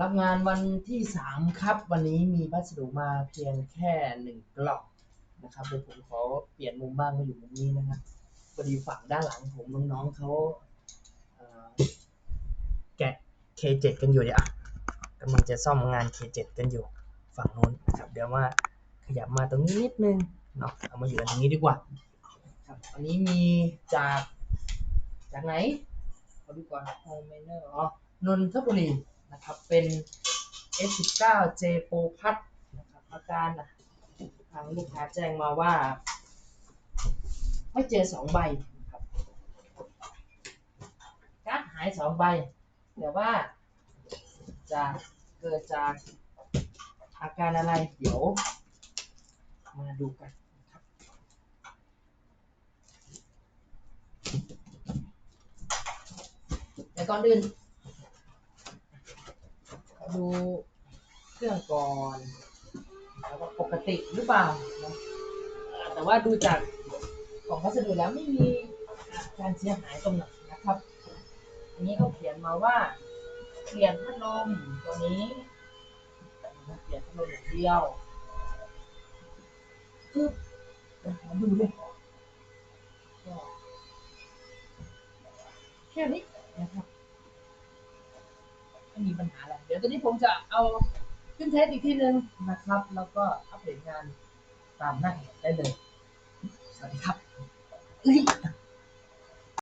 รับงานวันที่สามครับ วันนี้มีพัสดุมาเพียงแค่หนึ่งกล่องนะครับเดี๋ยวผมขอเปลี่ยนมุมบ้างมาอยู่มุมนี้นะครับพอดีฝั่งด้านหลังผมน้องๆเขาเอ่อแกะ K7 กันอยู่เนี่ยอะกำลังจะซ่อมงาน K7 กันอยู่ฝั่งนู้นนะครับเดี๋ยวมาขยับมาตรงนี้นิดนึงเนาะเอามาอยู่กันตรงนี้ดีกว่าครับอันนี้มีจากจากไหนเขาดูก่อนโฮมเมเนอร์อ๋อนนทบุรี นะครับ เป็น S19 J Pro พัดนะครับอาการนะทางลูกค้าแจ้งมาว่า ไม่เจอสองใบนะครับการ์ดหายสองใบแต่ว่าจะเกิดจากอาการอะไรเดี๋ยว มาดูกันนะครับแต่ก่อนอื่น ดูเครื่องก่อนแล้วก็ปกติหรือเปล่านะแต่ว่าดูจากของพัสดุแล้วไม่มีการเสียหายตรงไหนนะครับ อันนี้เขาเขียนมาว่าเปลี่ยนพัดลมตัวนี้เปลี่ยนพัดลมอย่างเดียวปึ๊บมาดูดิก็แค่นี้นะครับไม่มีปัญหาอะไร เดี๋ยว ตอนนี้ผมจะเอาขึ้นเทสอีกทีหนึ่งนะครับ แล้วก็อัปเดตงานตามหน้าได้เลย สวัสดีครับ